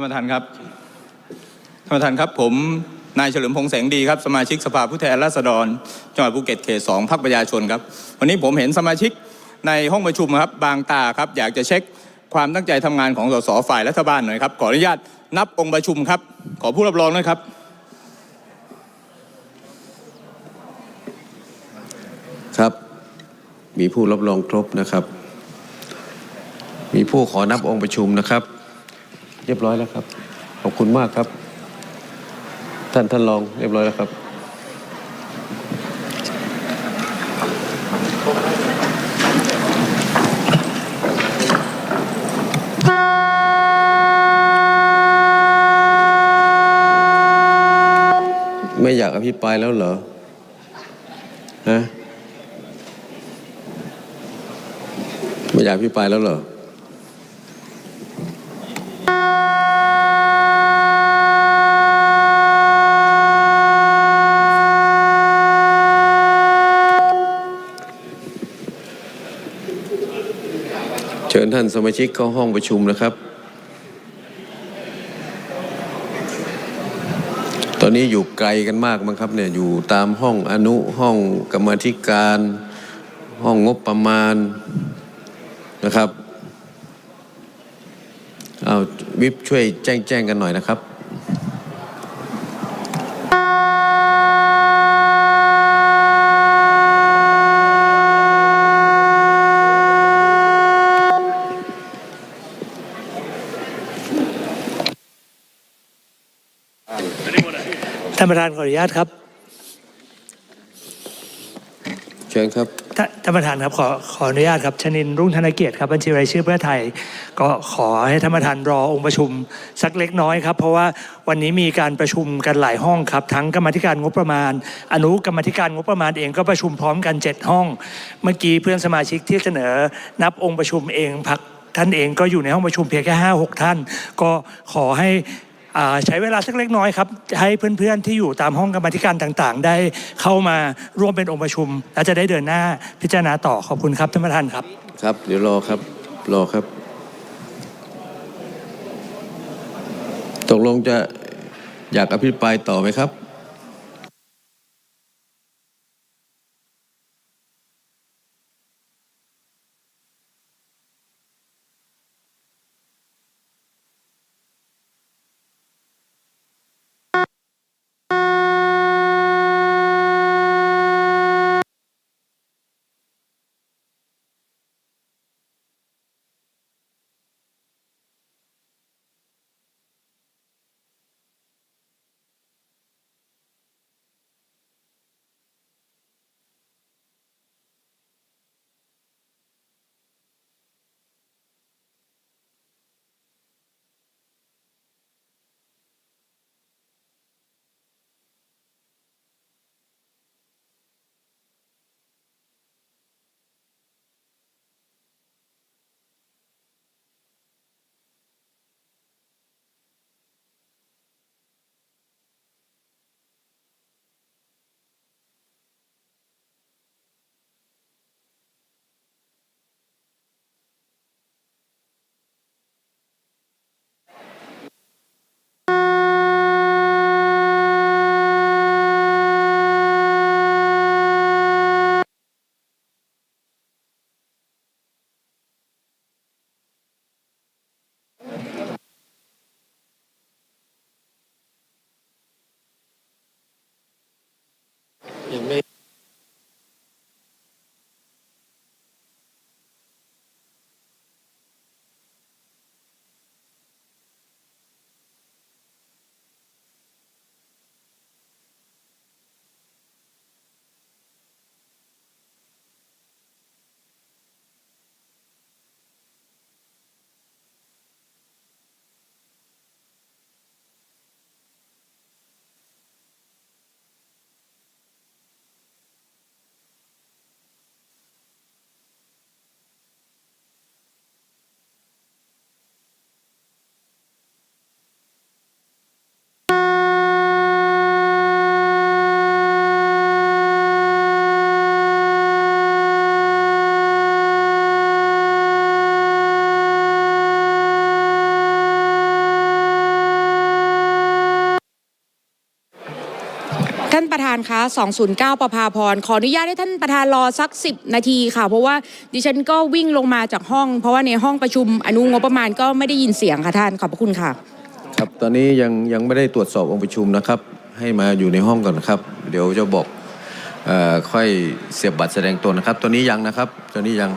านประธานครับท่านประธานครับผมนายเฉลิมพงษ์แสงดีครับสมาชิกสภาผู้แทนราษฎรจังหวัดภูเก็ตเขตสองพรรคประชาชนครับ วันนี้ผมเห็นสมาชิกในห้องประชุมครับบางตาครับ อยากจะเช็คความตั้งใจทำงานของสสฝ่ายรัฐบาลหน่อยครับขออนุญาตนับองค์ประชุมครับ ขอผู้รับรองด้วยครับครับ มีผู้รับรองครบนะครับ มีผู้ขอนับองค์ประชุมนะครับ รียบร้อยแล้วครับ ขอบคุณมากครับ ท่านท่านรองเรียบร้อยแล้วครับ ไม่อยากอภิปรายแล้วเหรอฮะไม่อยากอภิปรายแล้วเหรอ เชิญท่านสมาชิกเข้าห้องประชุมนะครับ ตอนนี้อยู่ไกลกันมากมั้งครับเนี่ยอยู่ตามห้องอนุห้องกรรมธิการ ห้องงบประมาณนะครับเอาวิบช่วยแจ้งแจ้งกันหน่อยนะครับ ท่านประธานขออนุญาตครับเชิญครับท่านท่านประธานครับขอขออนุญาตครับชนินทร์รุ่งธนเกียรติครับบัญชีรายชื่อเพื่อไทย ก็ขอให้ท่านประธานรอองค์ประชุมสักเล็กน้อยครับ เพราะว่าวันนี้มีการประชุมกันหลายห้องครับ ทั้งกรรมาธิการงบประมาณ อนุกรรมาธิการงบประมาณเองก็ประชุมพร้อมกัน 7 ห้อง เมื่อกี้เพื่อนสมาชิกที่เสนอนับองค์ประชุมเองพักท่านเองก็อยู่ในห้องประชุมเพียงแค่ห้าหกท่าน ก็ขอให้อ่า ใช้เวลาสักเล็กน้อยครับ ให้เพื่อนๆที่อยู่ตามห้องกรรมธิการต่างๆ ได้เข้ามาร่วมเป็นองค์ประชุม และจะได้เดินหน้าพิจารณาต่อขอบคุณครับท่านประธานครับ ครับ เดี๋ยวรอครับรอครับ ตกลงจะอยากอภิปรายต่อไหมครับานประธานคะ209 ประภาพร ขออนุญาตให้ท่านประธานรอสัก 10 นาทีค่ะ เพราะว่าดิฉันก็วิ่งลงมาจากห้อง เพราะว่าในห้องประชุมอนุงบประมาณก็ไม่ได้ยินเสียงค่ะท่าน ขอบพระคุณค่ะ ครับ ตอนนี้ยังยังไม่ได้ตรวจสอบองค์ประชุมนะครับ ให้มาอยู่ในห้องก่อนนะครับ เดี๋ยวจะบอกอ่อค่อยเสียบบัตรแสดงตนนะครับตอนนี้ยังนะครับตอนนี้ยัง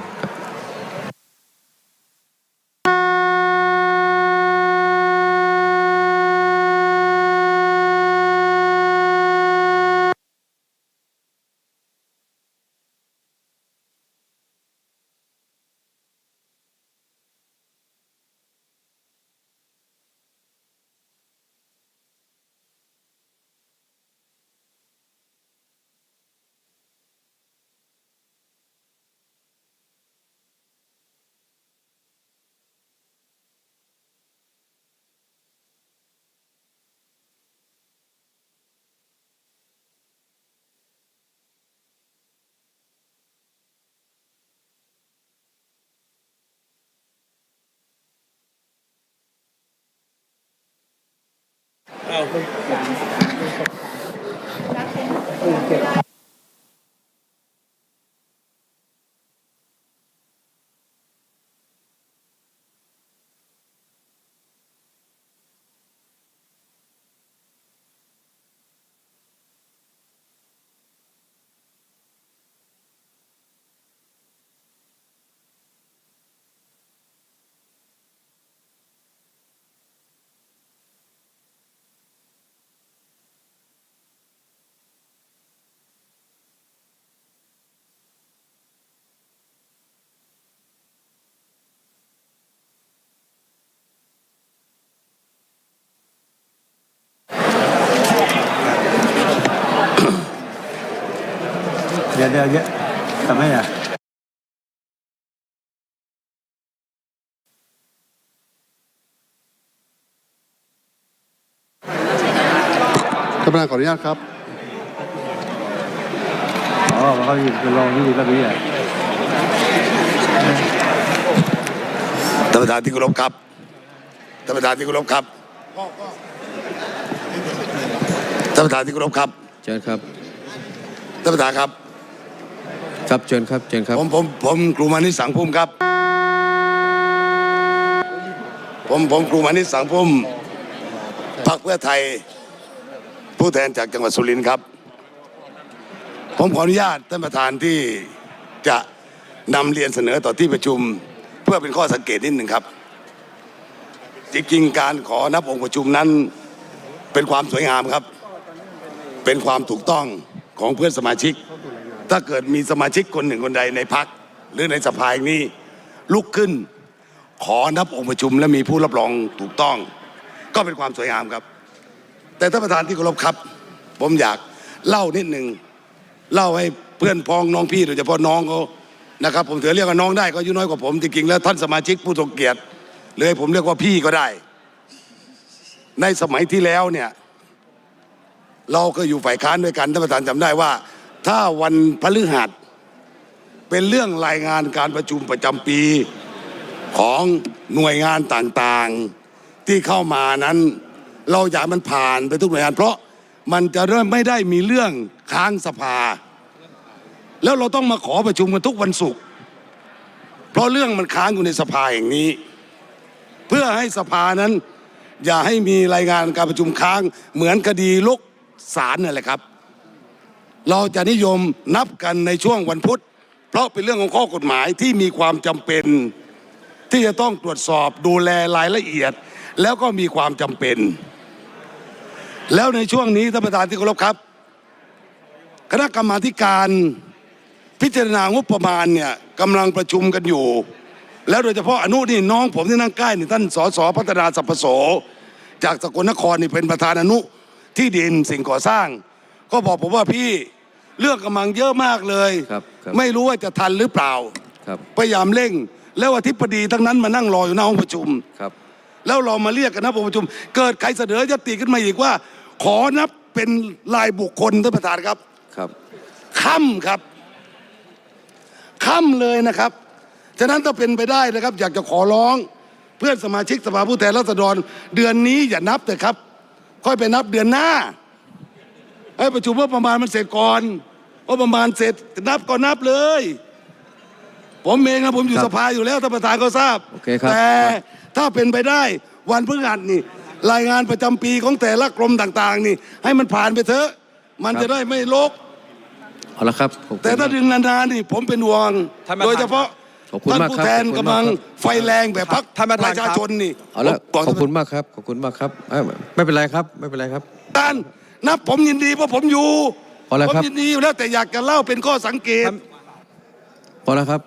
ดี๋ยวเดี๋ยวเดี๋ยวทำไมอะท่านประธานขออนุญาตครับ อ๋อมันเขาอยู่ลองที่ระเบียบท่านประธานที่เคารพครับ ท่านประธานที่เคารพครับ ท่านประธานที่เคารพครับ เชิญครับ ท่านประธานครับ ครับเชิญครับเชิญครับ ผมผมผมครูมานิสสังพุ่มครับ ผมผมครูมานิสสังพุ่มพรรคเพื่อไทย ผู้แทนจากจังหวัดสุรินทร์ครับ ผมขออนุญาตท่านประธานที่จะนำเรียนเสนอต่อที่ประชุม เพื่อเป็นข้อสังเกตนิดหนึ่งครับ จริงๆการขอนับองค์ประชุมนั้นเป็นความสวยงามครับ เป็นความถูกต้องของเพื่อนสมาชิก ถ้าเกิดมีสมาชิกคนหนึ่งคนใดในพักหรือในสภาอย่างนี้ ลุกขึ้น ขอนับองค์ประชุมและมีผู้รับรองถูกต้อง ก็เป็นความสวยงามครับ แต่ท่านประธานที่เคารพครับ ผมอยากเล่านิดหนึ่งเล่าให้เพื่อนพ้องน้องพี่โดยเฉพาะน้องเขานะครับผมถือเรียกว่าน้องได้ก็อายุน้อยกว่าผมจริงๆแล้วท่านสมาชิกผู้ทรงเกียรติเลยผมเรียกว่าพี่ก็ได้ ในสมัยที่แล้วเนี่ยเราก็อยู่ฝ่ายค้านด้วยกันท่านประธานจำได้ว่า ถ้าวันพฤหัส เป็นเรื่องรายงานการประชุมประจำปีของหน่วยงานต่างๆ ที่เข้ามานั้น เราอยากมันผ่านไปทุกหน่วยงาน เพราะมันจะเริ่มไม่ได้มีเรื่องค้างสภา แล้วเราต้องมาขอประชุมกันทุกวันศุกร์เพราะเรื่องมันค้างอยู่ในสภาอย่างนี้ เพื่อให้สภานั้น อย่าให้มีรายงานการประชุมค้างเหมือนคดีลุกศาลนั่นแหละครับ เราจะนิยมนับกันในช่วงวันพุธ เพราะเป็นเรื่องของข้อกฎหมายที่มีความจำเป็น ที่จะต้องตรวจสอบดูแลรายละเอียด แล้วก็มีความจำเป็น แล้วในช่วงนี้ท่านประธานที่เคารพครับ คณะกรรมาการพิจารณางบประมาณเนี่ยกำลังประชุมกันอยู่ แล้วโดยเฉพาะอนุนี่น้องผมที่นั่งใกล้นี่ท่านสสพัฒนาสัพโสจากสกลนครนี่เป็นประธานอนุที่ดินสิ่งก่อสร้าง ก็บอกผมว่าพี่ เรื่องกำลังเยอะมากเลย ครับครับไม่รู้ว่าจะทันหรือเปล่า ครับพยายามเร่ง แล้วอธิบดีทั้งนั้นมานั่งรออยู่หน้าห้องประชุม ครับ แล้วเรามาเรียกกันนะองค์ประชุม เกิดใครเสนอยติขึ้นมาอีกว่า ขอนับเป็นรายบุคคลท่านประธานครับ ครับ ค่ำครับ ค่ำเลยนะครับ ฉะนั้นถ้าเป็นไปได้นะครับ อยากจะขอร้อง เพื่อนสมาชิกสภาผู้แทนราษฎร เดือนนี้อย่านับเถอะครับ ค่อยไปนับเดือนหน้าเอ ให้ประชุมว่าประมาณมันเสร็จก่อนว่าประมาณเสร็จนับก็นับเลย ผมเองนะผมอยู่ครับสภาอยู่แล้วท่านประธานก็ทราบโอเคครับแต่ถ้าเป็นไปได้วันพฤหัสนี่ รายงานประจำปีของแต่ละกรมต่างๆ นี่ ให้มันผ่านไปเถอะ มันจะได้ไม่ลกเอาละครับขอบคุณแต่ถ้าดึงนานๆนี่ผมเป็นห่วงท่านประธานโดยเฉพาะขอบคุณท่านมากผู้ครับแทนขอบคุณกำลังมากครับไฟแรงแบบพักท่านประธานประชาครับชนนี่เอาละผมขอบคุณมากครับ ขอบคุณมากครับเอ้ยไม่เป็นไรครับ ไม่เป็นไรครับท่าน นับผมยินดีเพราะผมอยู่พอแล้วผมครับ ยินดีอยู่แล้วแต่อยากจะเล่าเป็นข้อสังเกต พอแล้วครับ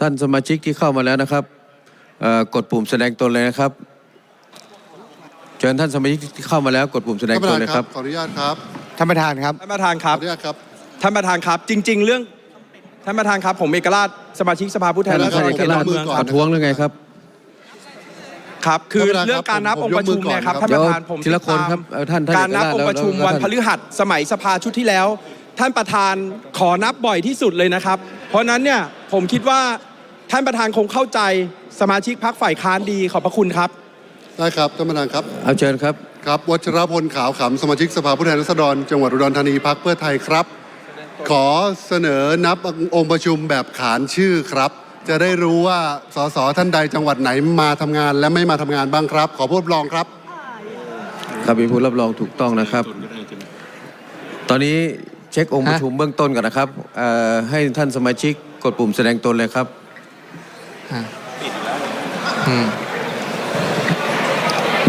ท่านสมาชิกที่เข้ามาแล้วนะครับเอ่อกดปุ่มแสดงตนเลยนะครับเชิญท่านสมาชิกที่เข้ามาแล้วกดปุ่มแสดงท่านปตระนธานเลยคครัรับบ ขออนุญาตครับท่านประธานครับ ท่านประธานขคอรัอบนุญาตครับ ท่านประธานครับ จริง ๆ เรื่องท่านประธานครับ ผมเอกราชสมาชิกสภาผู้แทนท่านราษฎรเอกเขตราดชอนเมืองก่อนคปรับ ระท้วงหรือไงครับ ครับคือท่านประธานครับเรื่องการนับผมองค์ประชุมเนี่ยครับผมยกมือก่อนท่านประธานผมทีละคนครับติดตามเอ่อท่านท่านการนับเอกราชองค์ประชุมแล้ววันแล้วพฤหัสสมัยสภาชุดที่แล้ว ท่านประธานขอนับบ่อยที่สุดเลยนะครับ เพราะฉะนั้นเนี่ยผมคิดว่าท่านประธานคงเข้าใจสมาชิกพรรคฝ่ายค้านดีขอบพระคุณครับ ได้ครับท่านประธานครับเอาเชิญครับครับวัชรพลขาวขำสมาชิกสภาผู้แทนราษฎร จังหวัดอุดรธานีพักเพื่อไทยครับ ขอเสนอนับองค์ประชุมแบบขานชื่อครับ จะได้รู้ว่าสสท่านใดจังหวัดไหนมาทำงานและไม่มาทำงานบ้างครับ ขอพูดรองครับ ครับมีผู้รับรองถูกต้องนะครับ ตอนนี้เช็คองค์ประชุมเบื้องต้นก่อนนะครับเอ่อให้ท่านสมาชิกกดปุ่มแสดงตนเลยครับ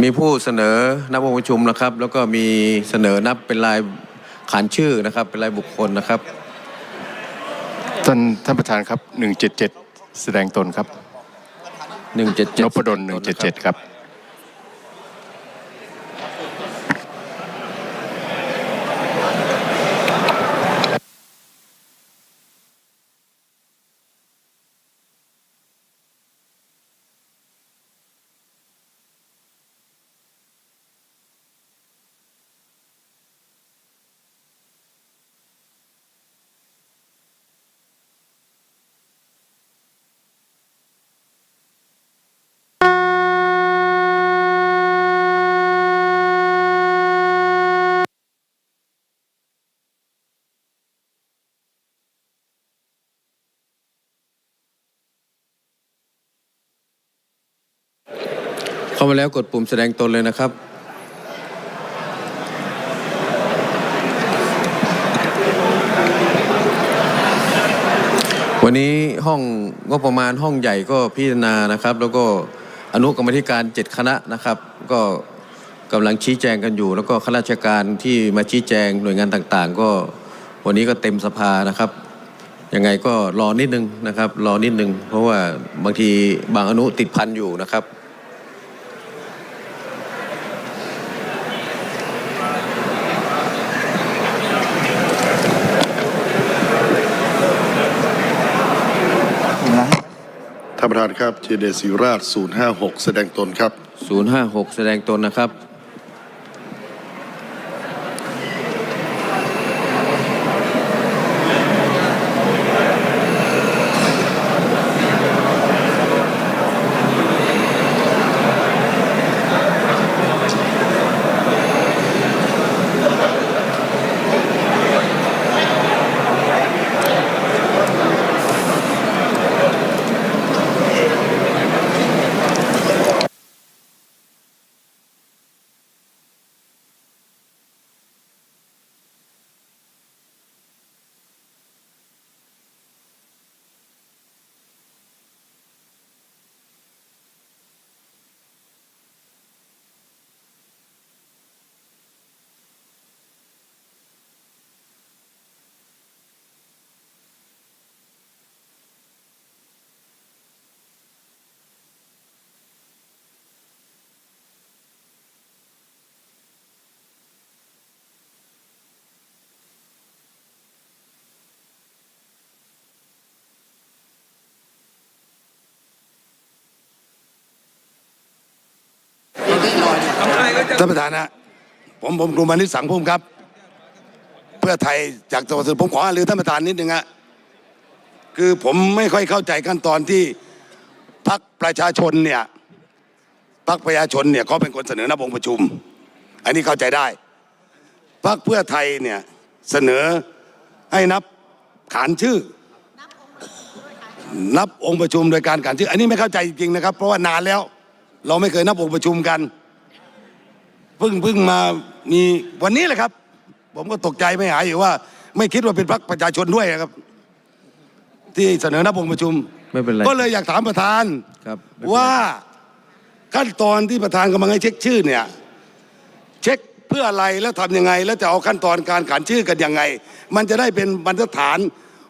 มีผู้เสนอนับองค์ประชุมนะครับ แล้วก็มีเสนอนับเป็นรายขานชื่อนะครับ เป็นรายบุคคลนะครับ ท่านท่านประธานครับ 177 แสดงตนครับ 177นพดล177 ครับามาแล้วกดปุ่มแสดงตนเลยนะครับ วันนี้ห้องงบประมาณห้องใหญ่ก็พิจารณานะครับ แล้วก็อนุกรรมธิการเจ็ดคณะนะครับ ก็กำลังชี้แจงกันอยู่ แล้วก็ข้าราชการที่มาชี้แจงหน่วยงานต่างๆ ก็วันนี้ก็เต็มสภานะครับยังไงก็รอนิดนึงนะครับ รอนิดนึง เพราะว่าบางทีบางอนุติดพันอยู่นะครับ ท่านประธานครับเจเดศิราช 056 แสดงตนครับ 056 แสดงตนนะครับ ท่านประธานนะผมผมกลุ่มอนิสังพุ่มครับ เพื่อไทยจากจังหวัดสุรินทร์ผมขอหรือท่านประธานนิดนึงฮะคือผมไม่ค่อยเข้าใจขั้นตอนที่พักประชาชนเนี่ยพักประชาชนเนี่ยเขาเป็นคนเสนอหน้าองค์ประชุม อันนี้เข้าใจได้พรรคเพื่อไทยเนี่ยเสนอให้นับขานชื่อ นับองค์ประชุมโดยการขานชื่อ อันนี้ไม่เข้าใจจริงๆนะครับ เพราะว่านานแล้ว เราไม่เคยนับองค์ประชุมกัน พิ่งเพิ่งมามีวันนี้แหละครับ ผมก็ตกใจไม่หายอยู่ว่า ไม่คิดว่าเป็นพรรคประชาชนด้วยนะครับ ที่เสนอนับองค์ประชุม ไม่เป็นไรก็เลยอยากถามประธานครับไม่เป็นไรว่าขั้นตอนที่ประธานกำลังให้เช็คชื่อเนี่ย เช็คเพื่ออะไรแล้วทำยังไง แล้วจะเอาขั้นตอนการขานชื่อกันยังไง มันจะได้เป็นบรรทัดฐาน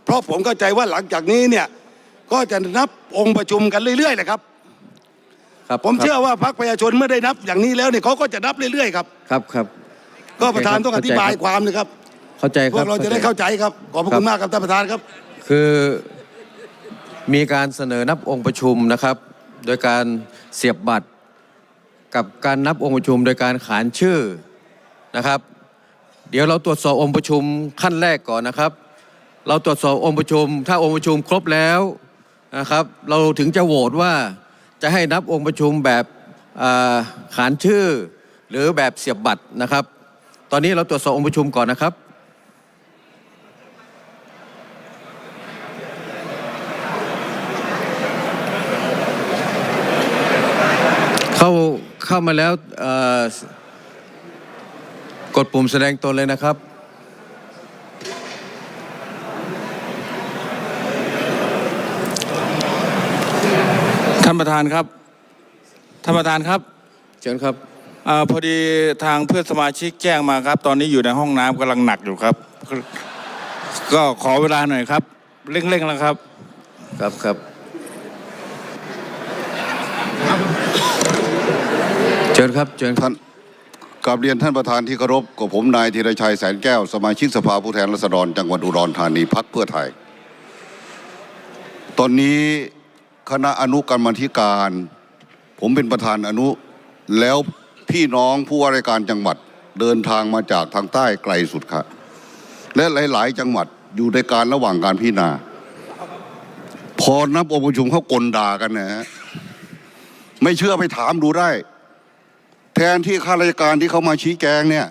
เพราะผมเข้าใจว่าหลังจากนี้เนี่ย ก็จะนับองค์ประชุมกันเรื่อยๆเลยครับ ครับผมครับเชื่อว่าพรรคประชาชนเมื่อได้นับอย่างนี้แล้วเนี่ยเขาก็จะนับเรื่อยๆครับครับครับ ก็ประธานโอเคครับต้องอธิบายเข้าใจครับความนะครับ เข้าใจพควรักบเราจะได้เข้าใจครับขอบพระคุณมากครับท่านประธานครับ คือมีการเสนอนับองค์ประชุมนะครับ โดยการเสียบบัตร กับการนับองค์ประชุม โดยการขานชื่อนะครับ เดี๋ยวเราตรวจสอบองค์ประชุมขั้นแรกก่อนนะครับ เราตรวจสอบองค์ประชุม ถ้าองค์ประชุมครบแล้วนะครับ เราถึงจะโหวตว่า จะให้นับองค์ประชุมแบบขานชื่อหรือแบบเสียบบัตรนะครับ ตอนนี้เราตรวจสอบองค์ประชุมก่อนนะครับเข้าเข้ามาแล้วกดปุ่มแสดงตนเลยนะครับานประธานครับท่านประธานครับเชิญครับอาพอดีทางเพื่อนสมาชิกแจ้งมาครับ ตอนนี้อยู่ในห้องน้ำกำลังหนักอยู่ครับ ก็ขอเวลาหน่อยครับเร่งๆแล้วครับ ครับครับเชิญครับเชิญครับท่านกราบเรียนท่านประธานที่เคารพกับผมนายธีรชัยแสนแก้ว สมาชิกสภาผู้แทนราษฎรจังหวัดอุดรธานีพักเพื่อไทย ตอนนี้ คณะอนุกรรมธิการ ผมเป็นประธานอนุ แล้วพี่น้องผู้ว่าราชการจังหวัดเดินทางมาจากทางใต้ไกลสุดครับและหลาย ๆ จังหวัดอยู่ในการระหว่างการพิจารณา พอนับองค์ประชุมเขากลด่ากันนะฮะไม่เชื่อไปถามดูได้ แทนที่ข้าราชการที่เขามาชี้แจงเนี่ย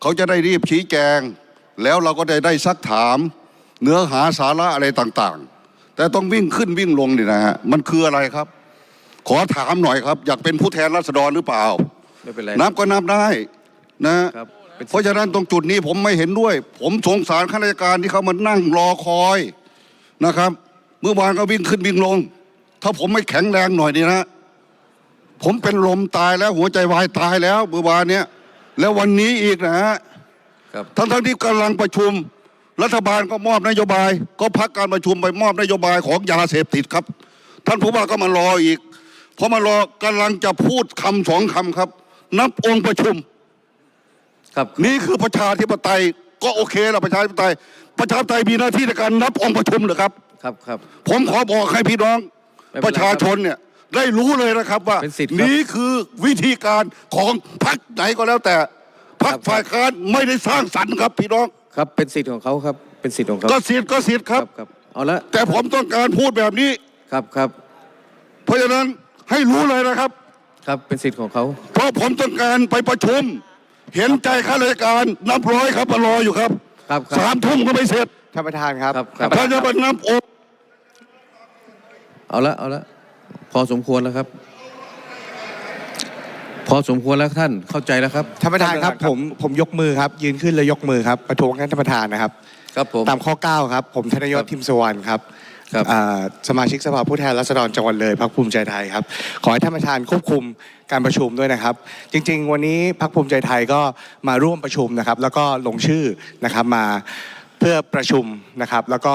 เขาจะได้รีบชี้แจง แล้วเราก็ได้ได้ซักถาม เนื้อหาสาระอะไรต่าง ๆ แต่ต้องวิ่งขึ้นวิ่งลงนี่นะฮะมันคืออะไรครับ ขอถามหน่อยครับ อยากเป็นผู้แทนราษฎรหรือเปล่าไม่เป็นไรนับก็นับได้นะครับเป็นเพราะฉะนั้นตรงจุดนี้ผมไม่เห็นด้วย ผมสงสารข้าราชการที่เขามานั่งรอคอยนะครับ เมื่อวานก็วิ่งขึ้นวิ่งลง ถ้าผมไม่แข็งแรงหน่อยนี่นะผมเป็นลมตายแล้วหัวใจวายตายแล้วเมื่อวานเนี้ยแล้ววันนี้อีกนะฮะครับทั้งทั้งๆที่กำลังประชุม รัฐบาลก็มอบนโยบาย ก็พักการประชุมไปมอบนโยบายของยาเสพติดครับ ท่านผู้ว่าก็มารออีกพอมารอกำลังจะพูดคำสองคำครับ นับองค์ประชุม ครับนี่คือประชาธิปไตยก็โอเคแล้วประชาธิปไตย ประชาธิปไตยมีหน้าที่ในการนับองค์ประชุมเหรอครับ ครับครับผมขอบอกให้พี่น้องไม่เป็นไรประชาชนเนี่ยได้รู้เลยนะครับว่าเป็นสิทธิ์ครับนี่คือวิธีการของพรรคไหนก็แล้วแต่พรรคครับฝ่ายค้านไม่ได้สร้างสรรค์ครับพี่น้อง ครับเป็นสิทธิ์ของเขาครับ เป็นสิทธิ์ของเขาก็สิทธิ์ก็สิทธิ์ครับ ครับเอาละแต่ผมต้องการพูดแบบนี้ ครับครับ เพราะฉะนั้นให้รู้เลยนะครับ ครับเป็นสิทธิ์ของเขาเพราะผมต้องการไปประชุม เห็นใจข้าราชการนับร้อยครับมารออยู่ครับครับครับ สามทุ่มก็ไม่เสร็จท่านประธานครับ ครับครับ ถ้าจะมานับองค์เอาละเอาละพอสมควรแล้วครับ พอสมควรแล้วท่านเข้าใจแล้วครับ ท่านประธานครับผมผมยกมือครับ ยืนขึ้นแล้วยกมือครับประท้วงท่านประธานนะครับ ครับผมตามข้อ 9 ครับ ผมธนยศครับทิมสวรรณครับครับ อ่าสมาชิกสภาผู้แทนราษฎรจังหวัดเลยพรรคภูมิใจไทยครับ ขอให้ท่านประธานควบคุมการประชุมด้วยนะครับ จริง ๆ วันนี้พรรคภูมิใจไทยก็มาร่วมประชุมนะครับ แล้วก็ลงชื่อนะครับมาเพื่อประชุมนะครับ แล้วก็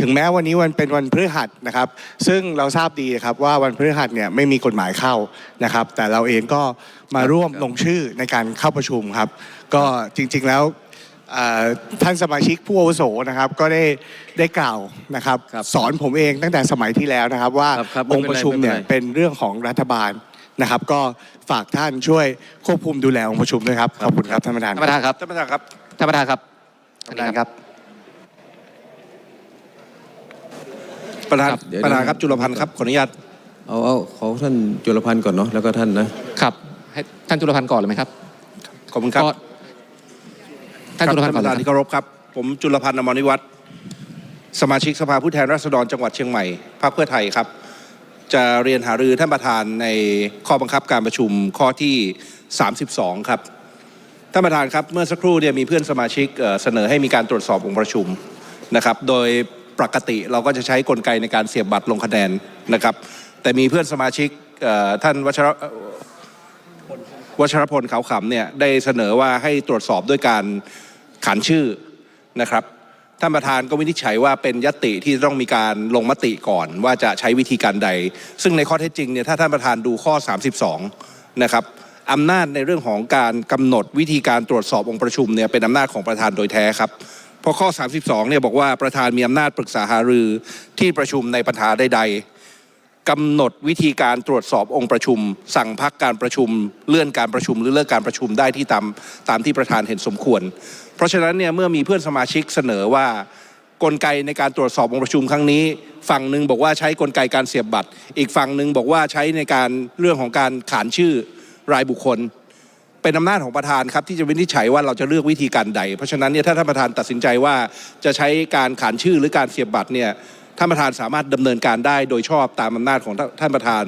ถึงแม้วันนี้วันเป็นวันพฤหัสนะครับ ซึ่งเราทราบดีครับว่าวันพฤหัสเนี่ยไม่มีกฎหมายเข้านะครับ แต่เราเองก็มาร่วมลงชื่อในการเข้าประชุมครับ ก็จริงๆแล้วเอ่อท่านสมาชิกผู้อาวุโสนะครับก็ได้ได้กล่าวนะครับครับสอนผมเองตั้งแต่สมัยที่แล้วนะครับ ว่าครับครับองค์ประชุมเนี่ยไม่เป็นไรเป็นเรื่องของรัฐบาลนะครับ ก็ฝากท่านช่วยควบคุมดูแลองค์ประชุมด้วยครับขอบคุณครับท่านประธานท่านประธานครับท่านประธานครับท่านประธานครับท่านประธานครับ ประธานเดี๋ยว ประธานครับจุลพันธ์ครับขออนุญาตเอาเอาขอท่านจุลพันธ์ก่อนเนาะแล้วก็ท่านนะครับให้ท่านจุลพันธ์ก่อนเลยไหมครับขอบคุณครับ ก็ท่านจุลพันธ์ครับก่อนท่านประธานที่เคารพครับ ผมจุลพันธ์อมรนิวัฒน์สมาชิกสภาผู้แทนราษฎรจังหวัดเชียงใหม่พรรคเพื่อไทยครับ จะเรียนหารือท่านประธานในข้อบังคับการประชุมข้อที่ 32 ครับ ท่านประธานครับเมื่อสักครู่เนี่ยมีเพื่อนสมาชิกเอ่อเสนอให้มีการตรวจสอบองค์ประชุมนะครับ โดย ปกติ เราก็จะใช้กลไกในการเสียบบัตรลงคะแนนนะครับ แต่มีเพื่อนสมาชิกท่านวัชรวัชรพลขาวขำเนี่ยได้เสนอว่าให้ตรวจสอบด้วยการขานชื่อนะครับท่านประธานก็วินิจฉัยว่าเป็นยติที่ต้องมีการลงมติก่อน ว่าจะใช้วิธีการใด ซึ่งในข้อเท็จจริงเนี่ยถ้าท่านประธานดูข้อ 32 นะครับอำนาจในเรื่องของการกำหนดวิธีการตรวจสอบองค์ประชุมเนี่ยเป็นอำนาจของประธานโดยแท้ครับ เพราะข้อ 32เนี่ยบอกว่าประธานมีอำนาจปรึกษาหารือที่ประชุมในปัญหาใด ๆกำหนดวิธีการตรวจสอบองค์ประชุม สั่งพักการประชุม เลื่อนการประชุมหรือเลิกการประชุมได้ที่ตามตามที่ประธานเห็นสมควร เพราะฉะนั้นเนี่ยเมื่อมีเพื่อนสมาชิกเสนอว่ากลไกในการตรวจสอบองค์ประชุมครั้งนี้ ฝั่งหนึ่งบอกว่าใช้กลไกการเสียบบัตร อีกฝั่งหนึ่งบอกว่าใช้ในการเรื่องของการขานชื่อรายบุคคล เป็นอำนาจของประธานครับที่จะวินิจฉัยว่าเราจะเลือกวิธีการใด เพราะฉะนั้นเนี่ยถ้าท่านประธานตัดสินใจว่าจะใช้การขานชื่อหรือการเสียบบัตรเนี่ยท่านประธานสามารถดำเนินการได้โดยชอบตามอำนาจของท่านประธาน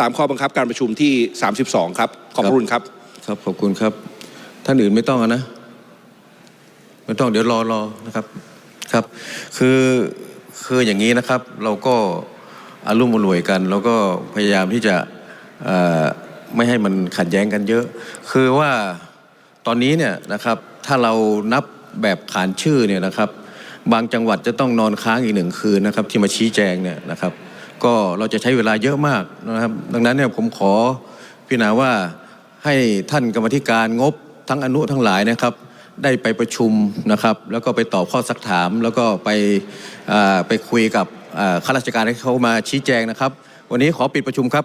ตามข้อบังคับการประชุมที่ 32 ครับขอบคุณครับครับขอบคุณครับ ท่านอื่นไม่ต้องนะไม่ต้องเดี๋ยวรอรอนะครับครับ คือคืออย่างนี้นะครับ เราก็อารมุ่มอรวยกัน แล้วก็พยายามที่จะอ่อ ไม่ให้มันขัดแย้งกันเยอะ คือว่าตอนนี้เนี่ยนะครับถ้าเรานับแบบขานชื่อเนี่ยนะครับ บางจังหวัดจะต้องนอนค้างอีกหนึ่งคืนนะครับ ที่มาชี้แจงเนี่ยนะครับ ก็เราจะใช้เวลาเยอะมากนะครับ ดังนั้นเนี่ยผมขอพิจารณาว่าให้ท่านกรรมธิการงบทั้งอนุทั้งหลายนะครับ ได้ไปประชุมนะครับ แล้วก็ไปตอบข้อสักถาม แล้วก็ไปไปคุยกับข้าราชการให้เขามาชี้แจงนะครับ วันนี้ขอปิดประชุมครับ